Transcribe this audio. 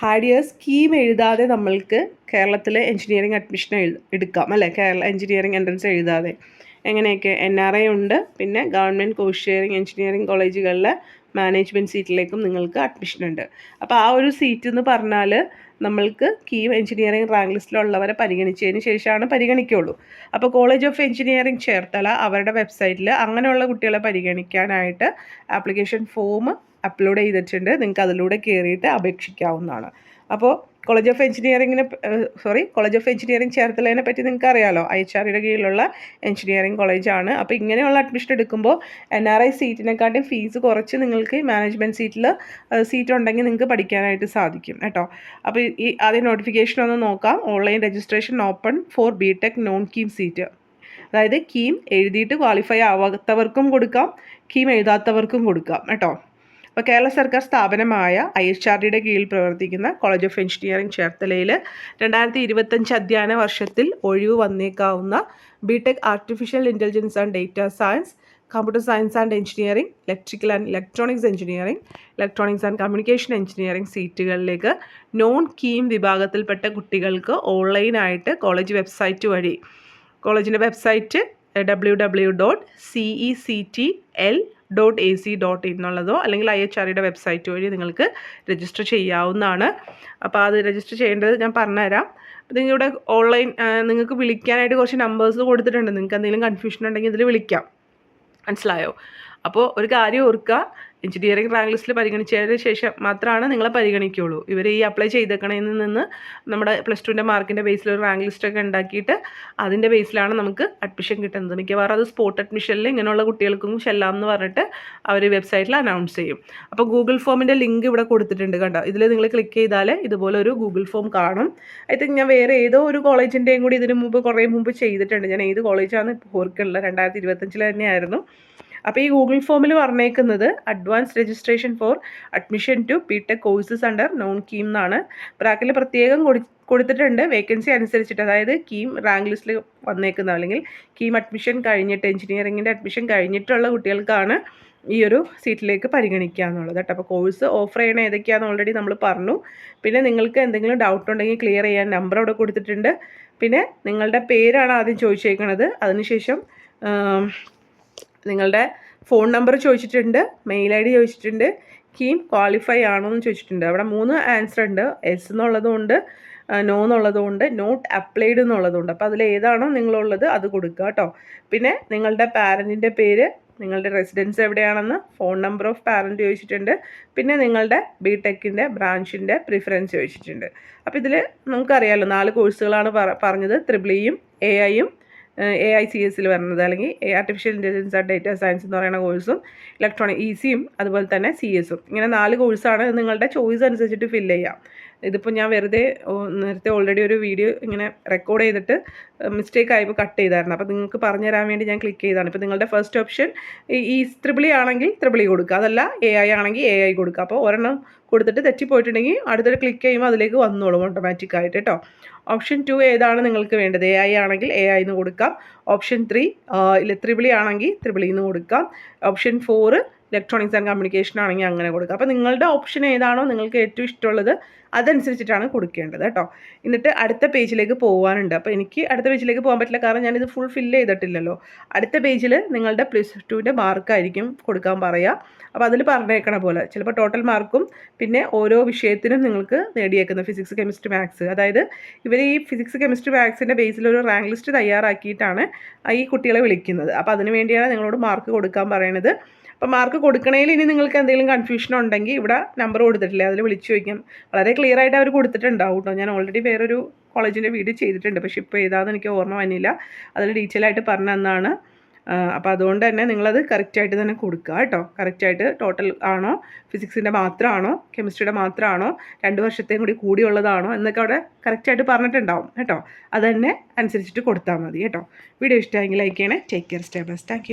ഹാഡിയ scheme എഴുതാതെ നമ്മൾക്ക് കേരളത്തിലെ engineering admission എടുക്കാം അല്ലേ? കേരള എഞ്ചിനീയറിംഗ് എൻട്രൻസ് എഴുതാതെ. എങ്ങനെയൊക്കെ? എൻ ആർ ഐ ഉണ്ട്. പിന്നെ ഗവൺമെന്റ് കോഴ്സ് ഷെയറിംഗ് എഞ്ചിനീയറിംഗ് കോളേജുകളിലെ മാനേജ്മെന്റ് സീറ്റിലേക്കും നിങ്ങൾക്ക് അഡ്മിഷൻ ഉണ്ട്. അപ്പോൾ ആ ഒരു സീറ്റ് എന്ന് പറഞ്ഞാൽ നമ്മൾക്ക് കീ എഞ്ചിനീയറിംഗ് റാങ്ക് ലിസ്റ്റിലുള്ളവരെ പരിഗണിച്ചതിന് ശേഷമാണ് പരിഗണിക്കുകയുള്ളൂ അപ്പോൾ കോളേജ് ഓഫ് എഞ്ചിനീയറിംഗ് ചേർത്തല അവരുടെ വെബ്സൈറ്റിൽ അങ്ങനെയുള്ള കുട്ടികളെ പരിഗണിക്കാനായിട്ട് ആപ്ലിക്കേഷൻ ഫോം അപ്ലോഡ് ചെയ്തിട്ടുണ്ട്. നിങ്ങൾക്ക് അതിലൂടെ കയറിയിട്ട് അപേക്ഷിക്കാവുന്നതാണ്. അപ്പോൾ കോളേജ് ഓഫ് എഞ്ചിനീയറിങ്ങിനെ സോറി കോളേജ് ഓഫ് എഞ്ചിനീയറിംഗ് ചേർത്തലതിനെ പറ്റി നിങ്ങൾക്ക് അറിയാലോ ഐ എച്ച് ആറിയുടെ കീഴിലുള്ള എഞ്ചിനീയറിംഗ് കോളേജാണ് അപ്പോൾ ഇങ്ങനെയുള്ള അഡ്മിഷൻ എടുക്കുമ്പോൾ എൻ ആർ ഐ സീറ്റിനെക്കാട്ടും ഫീസ് കുറച്ച് നിങ്ങൾക്ക് മാനേജ്മെന്റ് സീറ്റിൽ സീറ്റ് ഉണ്ടെങ്കിൽ നിങ്ങൾക്ക് പഠിക്കാനായിട്ട് സാധിക്കും കേട്ടോ. അപ്പോൾ ഈ ആദ്യം നോട്ടിഫിക്കേഷൻ ഒന്ന് നോക്കാം. Online registration open for B tech non KEAM seat അതായത് കീം എഴുതിയിട്ട് ക്വാളിഫൈ ആവാത്തവർക്കും കൊടുക്കാം. കീം എഴുതാത്തവർക്കും കൊടുക്കാം കേട്ടോ. അപ്പോൾ കേരള സർക്കാർ സ്ഥാപനമായ ഐ എച്ച് ആർ ഡിയുടെ കീഴിൽ പ്രവർത്തിക്കുന്ന കോളേജ് ഓഫ് എഞ്ചിനീയറിംഗ് ചേർത്തലയിൽ രണ്ടായിരത്തി ഇരുപത്തഞ്ച് അധ്യയന വർഷത്തിൽ ഒഴിവ് വന്നേക്കാവുന്ന B tech artificial intelligence and data science computer science and engineering electrical and electronics engineering electronics and communication engineering സീറ്റുകളിലേക്ക് non KEAM വിഭാഗത്തിൽപ്പെട്ട കുട്ടികൾക്ക് ഓൺലൈനായിട്ട് കോളേജ് വെബ്സൈറ്റ് വഴി. കോളേജിന്റെ website W W dot C E C T L dot A C dot എന്നുള്ളതോ അല്ലെങ്കിൽ I H ആറിയുടെ website വഴി നിങ്ങൾക്ക് register ചെയ്യാവുന്നതാണ്. അപ്പോൾ അത് രജിസ്റ്റർ ചെയ്യേണ്ടത് ഞാൻ പറഞ്ഞുതരാം. നിങ്ങളുടെ ഓൺലൈൻ നിങ്ങൾക്ക് വിളിക്കാനായിട്ട് കുറച്ച് നമ്പേഴ്സ് കൊടുത്തിട്ടുണ്ട്. നിങ്ങൾക്ക് എന്തെങ്കിലും കൺഫ്യൂഷൻ ഉണ്ടെങ്കിൽ ഇതിൽ വിളിക്കാം. മനസ്സിലായോ? അപ്പോൾ ഒരു കാര്യം ഓർക്കുക. എഞ്ചിനീയറിംഗ് റാങ്ക് ലിസ്റ്റിൽ പരിഗണിച്ചതിന് ശേഷം മാത്രമാണ് നിങ്ങളെ പരിഗണിക്കുകയുള്ളൂ. ഇവർ ഈ അപ്ലൈ ചെയ്തേക്കണതിൽ നിന്ന് നമ്മുടെ പ്ലസ് ടുവിന്റെ മാർക്കിന്റെ ബേസിൽ ഒരു റാങ്ക് ലിസ്റ്റൊക്കെ ഉണ്ടാക്കിയിട്ട് അതിന്റെ ബേസിലാണ് നമുക്ക് അഡ്മിഷൻ കിട്ടുന്നത്. മിക്കവാറും അത് സ്പോട്ട് അഡ്മിഷനിൽ ഇങ്ങനെയുള്ള കുട്ടികൾക്കും ചെല്ലാം എന്ന് പറഞ്ഞിട്ട് അവർ വെബ്സൈറ്റിൽ അനൗൺസ് ചെയ്യും. അപ്പോൾ ഗൂഗിൾ ഫോമിന്റെ ലിങ്ക് ഇവിടെ കൊടുത്തിട്ടുണ്ട് കണ്ടോ? ഇതിൽ നിങ്ങൾ ക്ലിക്ക് ചെയ്താൽ ഇതുപോലെ ഒരു ഗൂഗിൾ ഫോം കാണും. ഐ തിങ്ക് ഞാൻ വേറെ ഏതോ ഒരു കോളേജിന്റെയും കൂടി ഇതിനു മുമ്പ് കുറേ മുമ്പ് ചെയ്തിട്ടുണ്ട്. ഞാൻ ഏത് കോളേജാണ് ഇപ്പോൾ ഓർക്കുള്ളത് രണ്ടായിരത്തി ഇരുപത്തഞ്ചിൽ തന്നെയായിരുന്നു. അപ്പോൾ ഈ ഗൂഗിൾ ഫോമിൽ പറഞ്ഞേക്കുന്നത് advance registration for admission to B tech courses under non KEAM എന്നാണ്. ബ്രാക്കിൽ പ്രത്യേകം കൊടു കൊടുത്തിട്ടുണ്ട്. വേക്കൻസി അനുസരിച്ചിട്ട് അതായത് കീം റാങ്ക് ലിസ്റ്റിൽ വന്നേക്കുന്ന അല്ലെങ്കിൽ കീം അഡ്മിഷൻ കഴിഞ്ഞിട്ട് എഞ്ചിനീയറിങ്ങിന്റെ അഡ്മിഷൻ കഴിഞ്ഞിട്ടുള്ള കുട്ടികൾക്കാണ് ഈ ഒരു സീറ്റിലേക്ക് പരിഗണിക്കുക എന്നുള്ളത് കേട്ടോ. അപ്പോൾ കോഴ്സ് ഓഫർ ചെയ്യണ ഏതൊക്കെയാണെന്ന് ഓൾറെഡി നമ്മൾ പറഞ്ഞു. പിന്നെ നിങ്ങൾക്ക് എന്തെങ്കിലും ഡൗട്ട് ഉണ്ടെങ്കിൽ ക്ലിയർ ചെയ്യാൻ നമ്പർ അവിടെ കൊടുത്തിട്ടുണ്ട്. പിന്നെ നിങ്ങളുടെ പേരാണ് ആദ്യം ചോദിച്ചേക്കുന്നത് അതിനുശേഷം നിങ്ങളുടെ ഫോൺ നമ്പർ ചോദിച്ചിട്ടുണ്ട് മെയിൽ ഐ ഡി ചോദിച്ചിട്ടുണ്ട് കീം ക്വാളിഫൈ ആണോ എന്ന് ചോദിച്ചിട്ടുണ്ട്. അവിടെ മൂന്ന് ആൻസർ ഉണ്ട്. എസ് എന്നുള്ളതുകൊണ്ട് നോ എന്നുള്ളതുകൊണ്ട് നോട്ട് അപ്ലൈഡ് എന്നുള്ളതുകൊണ്ട് അപ്പോൾ അതിൽ ഏതാണോ നിങ്ങളുള്ളത് അത് കൊടുക്കുക കേട്ടോ. പിന്നെ നിങ്ങളുടെ പാരന്റിന്റെ പേര് നിങ്ങളുടെ റെസിഡൻസ് എവിടെയാണെന്ന് ഫോൺ നമ്പർ ഓഫ് പാരന്റ് ചോദിച്ചിട്ടുണ്ട്. പിന്നെ നിങ്ങളുടെ ബി ടെക്കിന്റെ ബ്രാഞ്ചിന്റെ പ്രിഫറൻസ് ചോദിച്ചിട്ടുണ്ട്. അപ്പോൾ ഇതിൽ നമുക്കറിയാമല്ലോ നാല് കോഴ്സുകളാണ് പറഞ്ഞത്. ത്രിബിളിയും എ ഐയും എ ഐ സി എസിൽ വരുന്നത് അല്ലെങ്കിൽ artificial intelligence and data science എന്ന് പറയുന്ന കോഴ്സും ഇലക്ട്രോണിക് ഇ സിയും അതുപോലെ തന്നെ സി എസും ഇങ്ങനെ നാല് കോഴ്സാണ് നിങ്ങളുടെ ചോയ്സ് അനുസരിച്ചിട്ട് ഫില്ല് ചെയ്യാം. ഇതിപ്പോൾ ഞാൻ വെറുതെ നേരത്തെ ഓൾറെഡി ഒരു വീഡിയോ ഇങ്ങനെ റെക്കോർഡ് ചെയ്തിട്ട് മിസ്റ്റേക്ക് ആയപ്പോൾ കട്ട് ചെയ്തായിരുന്നു. അപ്പോൾ നിങ്ങൾക്ക് പറഞ്ഞു തരാൻ വേണ്ടി ഞാൻ ക്ലിക്ക് ചെയ്താണ് ഇപ്പോൾ നിങ്ങളുടെ ഫസ്റ്റ് ഓപ്ഷൻ ഈ ത്രിബിളി ആണെങ്കിൽ ത്രിബിളി കൊടുക്കുക. അതല്ല എ ഐ ആണെങ്കിൽ എ ഐ കൊടുക്കുക. അപ്പോൾ ഒരെണ്ണം കൊടുത്തിട്ട് തെറ്റിപ്പോയിട്ടുണ്ടെങ്കിൽ അടുത്തൊരു ക്ലിക്ക് ചെയ്യുമ്പോൾ അതിലേക്ക് വന്നോളും ഓട്ടോമാറ്റിക് ആയിട്ട് കേട്ടോ. ഓപ്ഷൻ ടു ഏതാണ് നിങ്ങൾക്ക് വേണ്ടത്? എ ഐ ആണെങ്കിൽ എ ഐ എന്ന് കൊടുക്കാം. ഓപ്ഷൻ ത്രീ ത്രിബിളി ആണെങ്കിൽ ത്രിബിളി എന്ന് കൊടുക്കാം. Option four electronics and communication ആണെങ്കിൽ അങ്ങനെ കൊടുക്കുക. അപ്പോൾ നിങ്ങളുടെ ഓപ്ഷൻ ഏതാണോ നിങ്ങൾക്ക് ഏറ്റവും ഇഷ്ടമുള്ളത് അതനുസരിച്ചിട്ടാണ് കൊടുക്കേണ്ടത് കേട്ടോ. എന്നിട്ട് അടുത്ത പേജിലേക്ക് പോകാനുണ്ട് അപ്പോൾ എനിക്ക് അടുത്ത പേജിലേക്ക് പോകാൻ പറ്റില്ല. കാരണം ഞാനിത് ഫുൾ ഫില്ല് ചെയ്തിട്ടില്ലല്ലോ. അടുത്ത പേജിൽ നിങ്ങളുടെ പ്ലസ് ടുവിന്റെ മാർക്കായിരിക്കും കൊടുക്കാൻ പറയുക. അപ്പോൾ അതിൽ പറഞ്ഞേക്കണ പോലെ ചിലപ്പോൾ ടോട്ടൽ മാർക്കും പിന്നെ ഓരോ വിഷയത്തിനും നിങ്ങൾക്ക് നേടിയേക്കുന്ന ഫിസിക്സ് കെമിസ്ട്രി മാത്സ് അതായത് ഇവർ ഈ ഫിസിക്സ് കെമിസ്ട്രി മാത്സിന്റെ ബേസിൽ ഒരു റാങ്ക് ലിസ്റ്റ് തയ്യാറാക്കിയിട്ടാണ് ഈ കുട്ടികളെ വിളിക്കുന്നത്. അപ്പോൾ അതിന് വേണ്ടിയാണ് നിങ്ങളോട് മാർക്ക് കൊടുക്കാൻ പറയുന്നത് അപ്പോൾ മാർക്ക് കൊടുക്കണേൽ ഇനി നിങ്ങൾക്ക് എന്തെങ്കിലും കൺഫ്യൂഷൻ ഉണ്ടെങ്കിൽ ഇവിടെ നമ്പർ കൊടുത്തിട്ടില്ല? അതിൽ വിളിച്ചു ചോദിക്കാം. വളരെ ക്ലിയർ ആയിട്ട് അവർ കൊടുത്തിട്ടുണ്ടാവും കേട്ടോ ഞാൻ ഓൾറെഡി വേറൊരു കോളേജിന്റെ വീഡിയോ ചെയ്തിട്ടുണ്ട്. പക്ഷേ ഇപ്പോൾ ഏതാണെന്ന് എനിക്ക് ഓർമ്മ വന്നില്ല. അതിൽ ഡീറ്റെയിൽ ആയിട്ട് പറഞ്ഞു തന്നാണ്. അപ്പോൾ അതുകൊണ്ട് തന്നെ നിങ്ങളത് കറക്റ്റായിട്ട് തന്നെ കൊടുക്കുക കേട്ടോ കറക്റ്റായിട്ട് ടോട്ടൽ ആണോ? ഫിസിക്സിന്റെ മാത്രമാണോ? കെമിസ്ട്രിയുടെ മാത്രമാണോ? രണ്ട് വർഷത്തെയും കൂടി കൂടിയുള്ളതാണോ? എന്നൊക്കെ അവിടെ കറക്റ്റായിട്ട് പറഞ്ഞിട്ടുണ്ടാവും കേട്ടോ അത് തന്നെ അനുസരിച്ചിട്ട് കൊടുത്താൽ മതി കേട്ടോ വീഡിയോ ഇഷ്ടമായെങ്കിൽ ലൈക്ക് ചെയ്യണേ. Take care stay bus thank